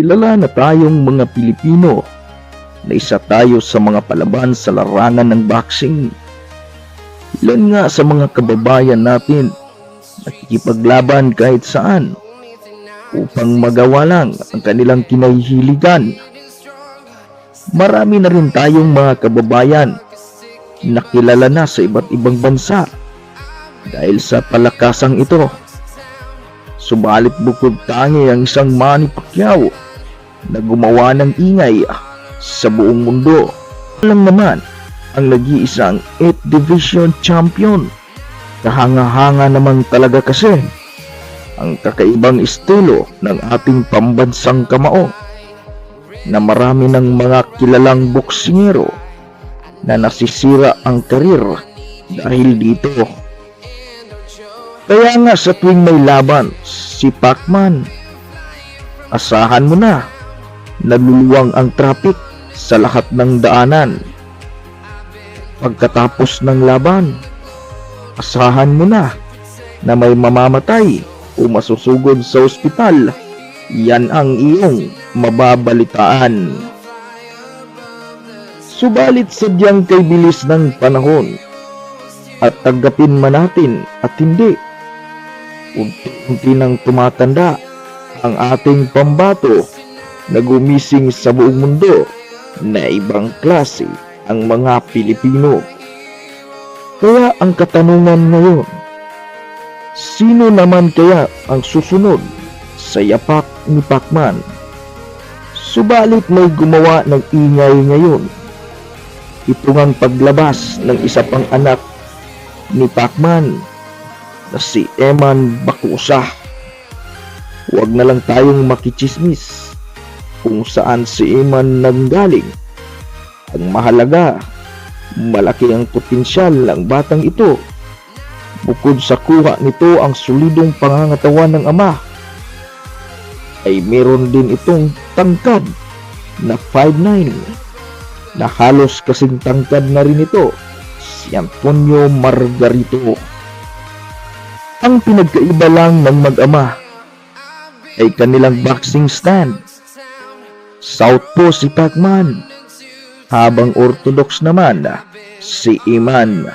Kilala na tayong mga Pilipino na isa tayo sa mga palaban sa larangan ng boxing. Ilan nga sa mga kababayan natin nakikipaglaban kahit saan upang magawa lang ang kanilang kinahihiligan. Marami na rin tayong mga kababayan na kilala na sa iba't ibang bansa dahil sa palakasang ito. Subalit bukod tangi ang isang Manny Pacquiao na gumawa ng ingay sa buong mundo. Lang naman ang nag-iisang 8th Division Champion. Kahanga-hanga naman talaga kasi ang kakaibang estilo ng ating pambansang kamao na marami ng mga kilalang boksingero na nasisira ang karir dahil dito. Kaya nga sa tuwing may laban, si Pacman, asahan mo na, naluluwang ang traffic sa lahat ng daanan. Pagkatapos ng laban, asahan mo na na may mamamatay o masusugod sa ospital. Yan ang iyong mababalitaan. Subalit sadyang kay bilis ng panahon at tanggapin man natin at hindi. Unti-unti nang tumatanda ang ating pambato na gumising sa buong mundo na ibang klase ang mga Pilipino. Kaya ang katanungan ngayon, sino naman kaya ang susunod sa yapak ni Pacman? Subalit may gumawa ng ingay ngayon. Ito ngang paglabas ng isa pang anak ni Pacman na si Eman Bakusa. Huwag na lang tayong makichismis kung saan si Eman nanggaling. Ang mahalaga, malaki ang potensyal ng batang ito. Bukod sa kuha nito ang solidong pangangatawan ng ama, ay meron din itong tangkad na 5'9 na halos kasing tangkad na rin ito si Antonio Margarito. Ang pinagkaiba lang ng mag-ama ay kanilang boxing stand. Southpaw si Pacman, habang orthodox naman si Iman.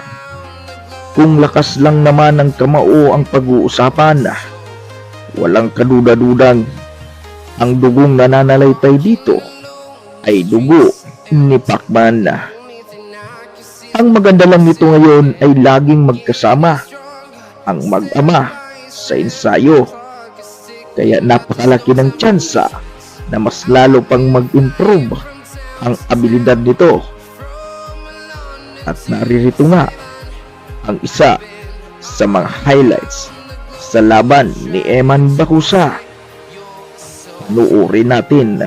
Kung lakas lang naman ng kamao ang pag-uusapan, walang kaduda-dudang ang dugong nananalaytay dito ay dugo ni Pacman. Ang maganda lang nito ngayon ay laging magkasama ang mag-ama sa ensayo. Kaya napakalaki ng tsansa na mas lalo pang mag-improve ang abilidad nito. At naririto nga ang isa sa mga highlights sa laban ni Eman Bakusa. Nuuri natin.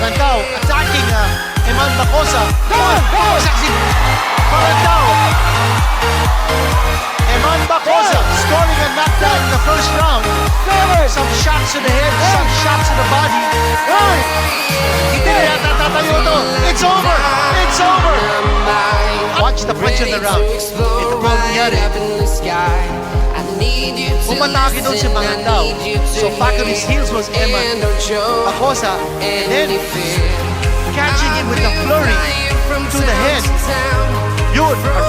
Pagandaw attacking uh, Eman Bacosa. Bacosa si Pagandaw. Eman Bacosa scoring a knockdown in the first round. Some shots to the head, some shots to the body. Hindi na yata tatayo to. It's over! It's over! Watch the punch on the round. Ito po ang nangyari. Umatake doon si Magandao. So his heels was Eman Bacosa. And then catching him with the flurry to the head. Yun, a